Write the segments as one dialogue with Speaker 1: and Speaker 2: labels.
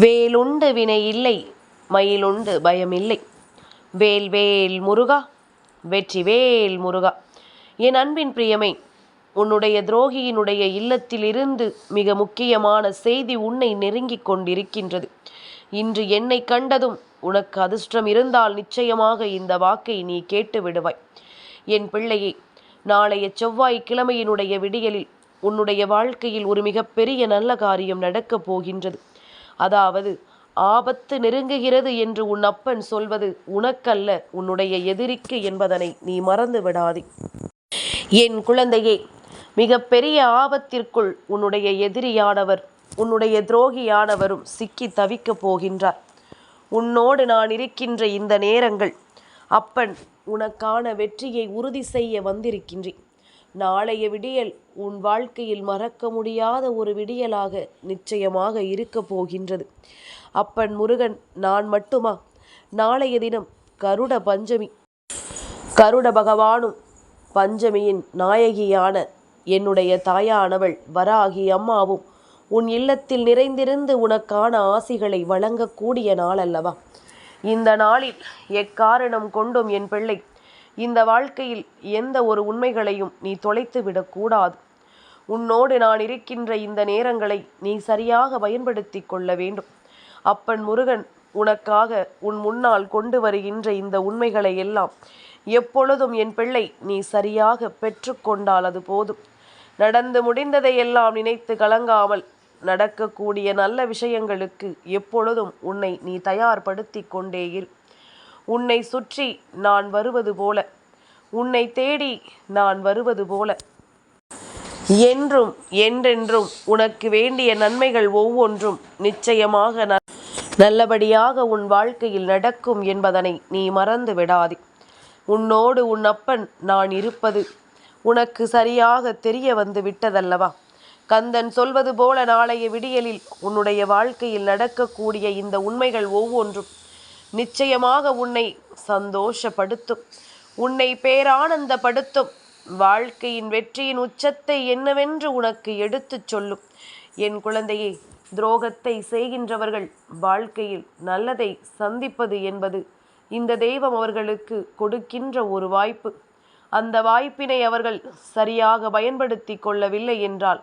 Speaker 1: வேலுண்டு வினை இல்லை மயிலுண்டு பயமில்லை வேல் வேல் முருகா வெற்றி வேல் முருகா. என் அன்பின் பிரியமே உன்னுடைய துரோகியினுடைய இல்லத்திலிருந்து மிக முக்கியமான செய்தி உன்னை நெருங்கிக் கொண்டிருக்கின்றது. இன்று என்னை கண்டதும் உனக்கு அதிர்ஷ்டம் இருந்தால் நிச்சயமாக இந்த வாக்கை நீ கேட்டு விடுவாய். என் பிள்ளையே நாளைய செவ்வாய் கிழமையினுடைய விடியலில் உன்னுடைய வாழ்க்கையில் ஒரு மிகப்பெரிய நல்ல காரியம் நடக்கப் போகின்றது. அதாவது ஆபத்து நெருங்குகிறது என்று உன் அப்பன் சொல்வது உனக்கல்ல உன்னுடைய எதிரிக்கு என்பதனை நீ மறந்து விடாதே. என் குழந்தையே மிகப்பெரிய ஆபத்திற்குள் உன்னுடைய எதிரியானவர் உன்னுடைய துரோகியானவரும் சிக்கி தவிக்கப் போகின்றார். உன்னோடு நான் இருக்கின்ற இந்த நேரங்கள் அப்பன் உனக்கான வெற்றியை உறுதி செய்ய வந்திருக்கின்றேன். நாளைய விடியல் உன் வாழ்க்கையில் மறக்க முடியாத ஒரு விடியலாக நிச்சயமாக இருக்கப் போகின்றது. அப்பன் முருகன் நான் மட்டுமா? நாளைய தினம் கருட பஞ்சமி. கருட பகவானும் பஞ்சமியின் நாயகியான என்னுடைய தாயானவள் வராகி அம்மாவும் உன் இல்லத்தில் நிறைந்திருந்து உனக்கான ஆசிகளை வழங்கக்கூடிய நாள் அல்லவா இந்த நாளில் எக்காரணம் கொண்டும் என் பிள்ளை இந்த வாழ்க்கையில் எந்த ஒரு உண்மைகளையும் நீ தொலைத்து விடக்கூடாது. உன்னோடு நான் இருக்கின்ற இந்த நேரங்களை நீ சரியாக பயன்படுத்தி கொள்ள வேண்டும். அப்பன் முருகன் உனக்காக உன் முன்னால் கொண்டு வருகின்ற இந்த உண்மைகளை எல்லாம் எப்பொழுதும் என் பிள்ளை நீ சரியாக பெற்றுக்கொண்டால் அது போதும். நடந்து முடிந்ததை எல்லாம் நினைத்து கலங்காமல் நடக்கக்கூடிய நல்ல விஷயங்களுக்கு எப்பொழுதும் உன்னை நீ தயார்படுத்தி கொண்டே இரு. உன்னை சுற்றி நான் வருவது போல. உன்னை தேடி நான் வருவது போல. என்றும் என்றென்றும் உனக்கு வேண்டிய நன்மைகள் ஒவ்வொன்றும் நிச்சயமாக ந- நல்லபடியாக உன் வாழ்க்கையில் நடக்கும் என்பதனை நீ மறந்து விடாதே. உன்னோடு உன் அப்பன் நான் இருப்பது உனக்கு சரியாக தெரிய வந்து விட்டதல்லவா? கந்தன் சொல்வது போல நாளைய விடியலில் உன்னுடைய வாழ்க்கையில் நடக்கக்கூடிய இந்த உண்மைகள் ஒவ்வொன்றும் நிச்சயமாக உன்னை சந்தோஷப்படுத்தும். உன்னை பேரானந்தப்படுத்தும். வாழ்க்கையின் வெற்றியின் உச்சத்தை என்னவென்று உனக்கு எடுத்துச் சொல்லும். என் குழந்தையே துரோகத்தை செய்கின்றவர்கள் வாழ்க்கையில் நல்லதை சந்திப்பது என்பது இந்த தெய்வம் அவர்களுக்கு கொடுக்கின்ற ஒரு வாய்ப்பு. அந்த வாய்ப்பினை அவர்கள் சரியாக பயன்படுத்தி கொள்ளவில்லை என்றால்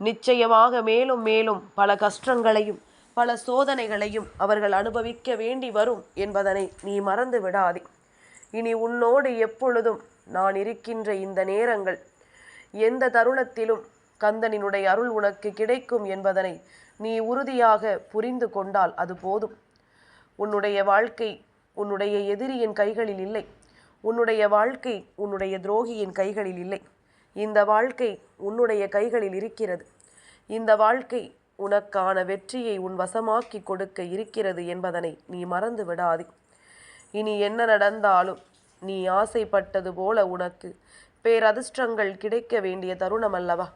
Speaker 1: நிச்சயமாக மேலும் மேலும் பல கஷ்டங்களையும் பல சோதனைகளையும் அவர்கள் அனுபவிக்க வேண்டி வரும் என்பதனை நீ மறந்து விடாதே. இனி உன்னோடு எப்பொழுதும் நான் இருக்கின்ற இந்த நேரங்கள் எந்த தருணத்திலும் கந்தனினுடைய அருள் உனக்கு கிடைக்கும் என்பதனை நீ உறுதியாக புரிந்து கொண்டால் அது போதும். உன்னுடைய வாழ்க்கை உன்னுடைய எதிரியின் கைகளில் இல்லை. உன்னுடைய வாழ்க்கை உன்னுடைய துரோகியின் கைகளில் இல்லை. இந்த வாழ்க்கை உன்னுடைய கைகளில் இருக்கிறது. இந்த வாழ்க்கை உனக்கான வெற்றியை உன் வசமாக்கி கொடுக்க இருக்கிறது என்பதனை நீ மறந்து விடாதே. இனி என்ன நடந்தாலும் நீ ஆசைப்பட்டது போல உனக்கு பேரதிர்ஷ்டங்கள் கிடைக்க வேண்டிய தருணம் அல்லவா?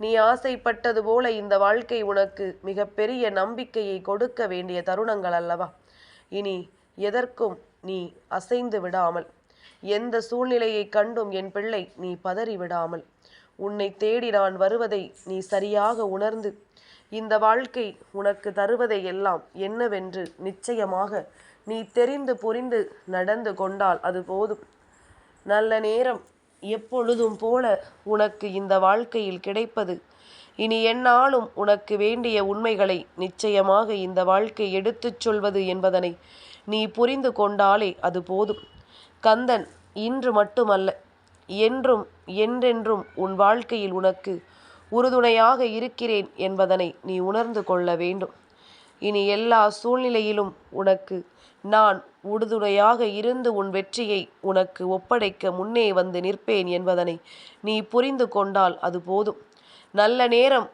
Speaker 1: நீ ஆசைப்பட்டது போல இந்த வாழ்க்கை உனக்கு மிகப்பெரிய நம்பிக்கையை கொடுக்க வேண்டிய தருணங்கள் அல்லவா? இனி எதற்கும் நீ அசைந்து விடாமல் எந்த சூழ்நிலையை கண்டும் என் பிள்ளை நீ பதறி விடாமல் உன்னை தேடி நான் வருவதை நீ சரியாக உணர்ந்து இந்த வாழ்க்கை உனக்கு தருவதை எல்லாம் என்னவென்று நிச்சயமாக நீ தெரிந்து புரிந்து நடந்து கொண்டால் அது போதும். நல்ல நேரம் எப்பொழுதும் போல உனக்கு இந்த வாழ்க்கையில் கிடைப்பது. இனி என்னாலும் உனக்கு வேண்டிய உண்மைகளை நிச்சயமாக இந்த வாழ்க்கை எடுத்துச் சொல்வது என்பதனை நீ புரிந்து கொண்டாலே அது போதும். கந்தன் இன்று மட்டுமல்ல என்றும் என்றென்றும் உன் வாழ்க்கையில் உனக்கு உறுதுணையாக இருக்கிறேன் என்பதனை நீ உணர்ந்து கொள்ள வேண்டும். இனி எல்லா சூழ்நிலையிலும் உனக்கு நான் உறுதுணையாக இருந்து உன் வெற்றியை உனக்கு ஒப்படைக்க முன்னே வந்து நிற்பேன் என்பதனை நீ புரிந்து கொண்டால் அது போதும். நல்ல நேரம்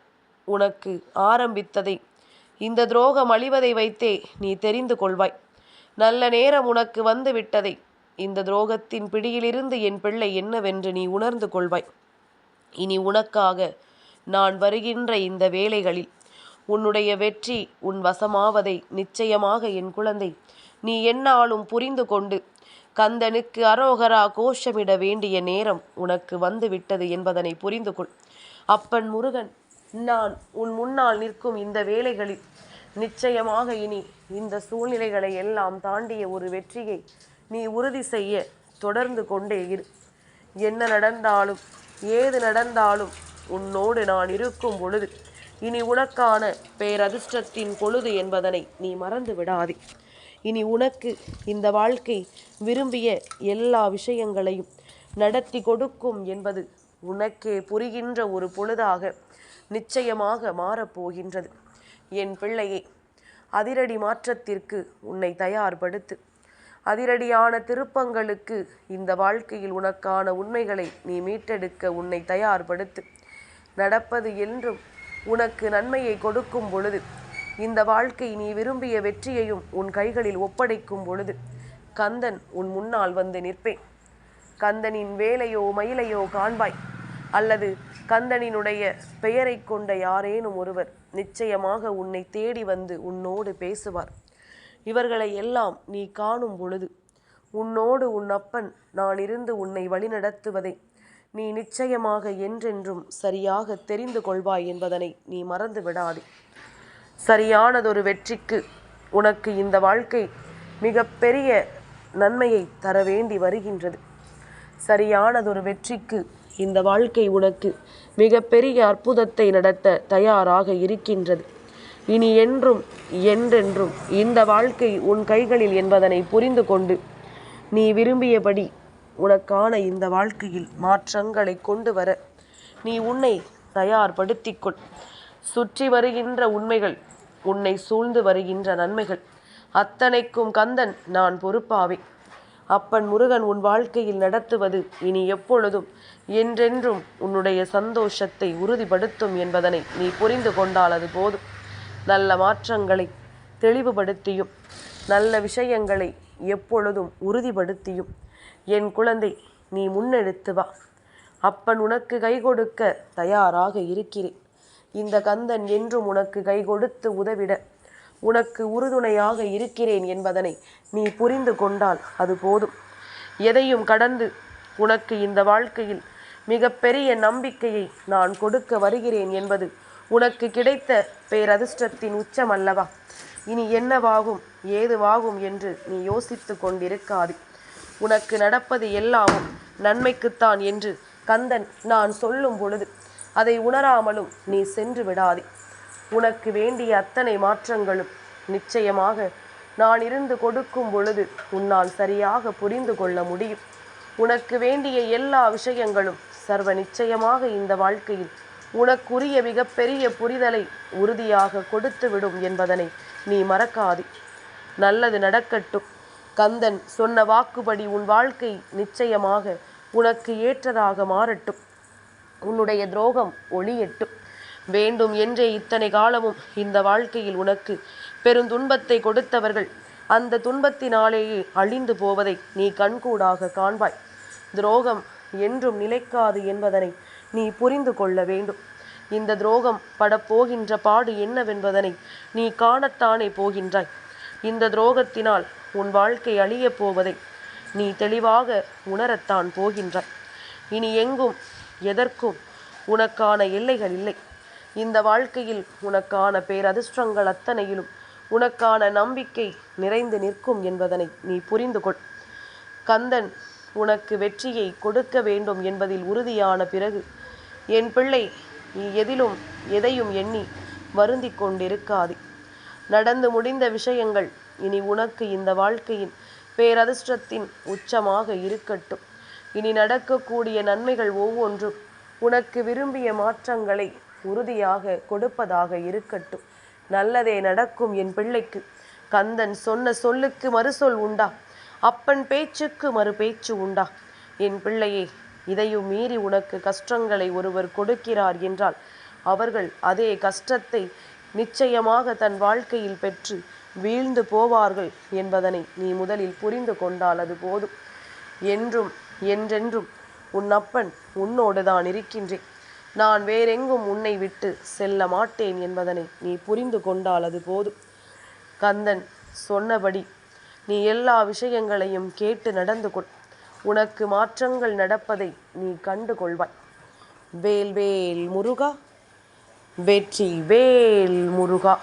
Speaker 1: உனக்கு ஆரம்பித்ததை இந்த துரோகம் அழிவதை வைத்தே நீ தெரிந்து கொள்வாய். நல்ல நேரம் உனக்கு வந்து விட்டதை இந்த துரோகத்தின் பிடியிலிருந்து என் பிள்ளை என்னவென்று நீ உணர்ந்து கொள்வாய். இனி உனக்காக நான் வருகின்ற இந்த வேளைகளில் உன்னுடைய வெற்றி உன் வசமாவதை நிச்சயமாக என் குழந்தை. நீ என்னாலும் புரிந்து கொண்டு கந்தனுக்கு அரோகரா கோஷமிட வேண்டிய நேரம் உனக்கு வந்துவிட்டது என்பதனை புரிந்து கொள். அப்பன் முருகன் நான் உன் முன்னால் நிற்கும் இந்த வேலைகளில் நிச்சயமாக இனி இந்த சூழ்நிலைகளை எல்லாம் தாண்டிய ஒரு வெற்றியை நீ உறுதி செய்ய தொடர்ந்து கொண்டே இரு. என்ன நடந்தாலும் ஏது நடந்தாலும் உன்னோடு நான் இருக்கும் பொழுது இனி உனக்கான பேரதிர்ஷ்டத்தின் பொழுது என்பதனை நீ மறந்து விடாதே. இனி உனக்கு இந்த வாழ்க்கை விரும்பிய எல்லா விஷயங்களையும் நடத்தி கொடுக்கும் என்பது உனக்கே புரிகின்ற ஒரு பொழுதாக நிச்சயமாக மாறப்போகின்றது என் பிள்ளையே அதிரடி மாற்றத்திற்கு உன்னை தயார்படுத்து அதிரடியான திருப்பங்களுக்கு இந்த வாழ்க்கையில் உனக்கான உண்மைகளை நீ மீட்டெடுக்க உன்னை தயார்படுத்து. நடப்பது என்றும் உனக்கு நன்மையை கொடுக்கும் பொழுது இந்த வாழ்க்கை நீ விரும்பிய வெற்றியையும் உன் கைகளில் ஒப்படைக்கும் பொழுது கந்தன் உன் முன்னால் வந்து நிற்பேன். கந்தனின் வேலையோ மயிலையோ காண்பாய் அல்லது கந்தனினுடைய பெயரை கொண்ட யாரேனும் ஒருவர் நிச்சயமாக உன்னை தேடி வந்து உன்னோடு பேசுவார். இவர்களை எல்லாம் நீ காணும் பொழுது உன்னோடு உன் அப்பன் நான் இருந்து உன்னை வழிநடத்துவதை நீ நிச்சயமாக என்றென்றும் சரியாக தெரிந்து கொள்வாய் என்பதனை நீ மறந்து விடாதே. சரியானதொரு வெற்றிக்கு உனக்கு இந்த வாழ்க்கை மிகப்பெரிய நன்மையை தர வேண்டி வருகின்றது. சரியானதொரு வெற்றிக்கு இந்த வாழ்க்கை உனக்கு மிகப்பெரிய அற்புதத்தை நடத்த தயாராக இருக்கின்றது. இனி என்றும் என்றென்றும் இந்த வாழ்க்கை உன் கைகளில் என்பதனை புரிந்து கொண்டு நீ விரும்பியபடி உனக்கான இந்த வாழ்க்கையில் மாற்றங்களை கொண்டு வர நீ உன்னை தயார்படுத்திக்கொள். சுற்றி வருகின்ற உண்மைகள் உன்னை சூழ்ந்து வருகின்ற நன்மைகள். அத்தனைக்கும் கந்தன் நான் பொறுப்பாவேன் அப்பன் முருகன் உன் வாழ்க்கையில் நடத்துவது இனி எப்பொழுதும் என்றென்றும் உன்னுடைய சந்தோஷத்தை உறுதிப்படுத்தும் என்பதனை நீ புரிந்து கொண்டால் அது போதும். நல்ல மாற்றங்களை தெளிவுபடுத்தியும் நல்ல விஷயங்களை எப்பொழுதும் உறுதிப்படுத்தியும் என் குழந்தை நீ முன்னெடுத்து வா. அப்பன் உனக்கு கை கொடுக்க தயாராக இருக்கிறேன். இந்த கந்தன் என்றும் உனக்கு கை கொடுத்து உதவிட உனக்கு உறுதுணையாக இருக்கிறேன் என்பதனை நீ புரிந்து கொண்டால் அது போதும். எதையும் கடந்து உனக்கு இந்த வாழ்க்கையில் மிகப்பெரிய நம்பிக்கையை நான் கொடுக்க வருகிறேன் என்பது உனக்கு கிடைத்த பேரதிர்ஷ்டத்தின் உச்சம் அல்லவா? இனி என்னவாகும் ஏதுவாகும் என்று நீ யோசித்து கொண்டிருக்காது. உனக்கு நடப்பது எல்லாமும் நன்மைக்குத்தான் என்று கந்தன் நான் சொல்லும் பொழுது அதை உணராமலும் நீ சென்று விடாதே. உனக்கு வேண்டிய அத்தனை மாற்றங்களும் நிச்சயமாக நான் இருந்து கொடுக்கும் பொழுது உன்னால் சரியாக புரிந்து கொள்ள முடியும். உனக்கு வேண்டிய எல்லா விஷயங்களும் சர்வ நிச்சயமாக இந்த வாழ்க்கையில் உனக்குரிய மிகப்பெரிய புரிதலை உறுதியாக கொடுத்துவிடும் என்பதனை நீ மறக்காதே. நல்லது நடக்கட்டும். கந்தன் சொன்ன வாக்குப்படி உன் வாழ்க்கை நிச்சயமாக உனக்கு ஏற்றதாக மாறட்டும். உன்னுடைய துரோகம் ஒளியட்டும். வேண்டும் என்றே இத்தனை காலமும் இந்த வாழ்க்கையில் உனக்கு பெருந்துன்பத்தை கொடுத்தவர்கள். அந்த துன்பத்தினாலேயே அழிந்து போவதை நீ கண்கூடாக காண்பாய். துரோகம் என்றும் நிலைக்காது என்பதனை நீ புரிந்து கொள்ள வேண்டும். இந்த துரோகம் படப்போகின்ற பாடு என்னவென்பதனை நீ காணத்தானே போகின்றாய். இந்த துரோகத்தினால் உன் வாழ்க்கை அழியப் போவதை நீ தெளிவாக உணரத்தான் போகின்றாய். இனி எங்கும் எதற்கும் உனக்கான எல்லைகள் இல்லை. இந்த வாழ்க்கையில் உனக்கான பேரதிர்ஷ்டங்கள் அத்தனையிலும் உனக்கான நம்பிக்கை நிறைந்து நிற்கும் என்பதனை நீ புரிந்து கொள் கந்தன் உனக்கு வெற்றியை கொடுக்க வேண்டும் என்பதில் உறுதியான பிறகு என் பிள்ளை நீ எதிலும் எதையும் எண்ணி வருந்தி கொண்டிருக்காதே. நடந்து முடிந்த விஷயங்கள். இனி உனக்கு இந்த வாழ்க்கையின் பேரதிர்ஷ்டத்தின் உச்சமாக இருக்கட்டும். இனி நடக்கக்கூடிய நன்மைகள் ஒவ்வொன்றும் உனக்கு விரும்பிய மாற்றங்களை உறுதியாக கொடுப்பதாக இருக்கட்டும். நல்லதே நடக்கும் என் பிள்ளைக்கு. கந்தன் சொன்ன சொல்லுக்கு மறுசொல் உண்டா? அப்பன் பேச்சுக்கு மறு பேச்சு உண்டா? என் பிள்ளையே இதையும் மீறி உனக்கு கஷ்டங்களை ஒருவர் கொடுக்கிறார் என்றால் அவர்கள் அதே கஷ்டத்தை நிச்சயமாக தன் வாழ்க்கையில் பெற்று வீழ்ந்து போவார்கள் என்பதனை நீ முதலில் புரிந்து கொண்டால் அது போதும். என்றும் என்றென்றும் உன் அப்பன் உன்னோடு தான் இருக்கின்றேன். நான் வேறெங்கும் உன்னை விட்டு செல்ல மாட்டேன் என்பதனை நீ புரிந்து கொண்டால் அது போதும். கந்தன் சொன்னபடி நீ எல்லா விஷயங்களையும் கேட்டு நடந்து கொள். உனக்கு மாற்றங்கள் நடப்பதை நீ கண்டு கொள்வாய். வேல் வேல் முருகா. வெற்றி வேல் முருகா.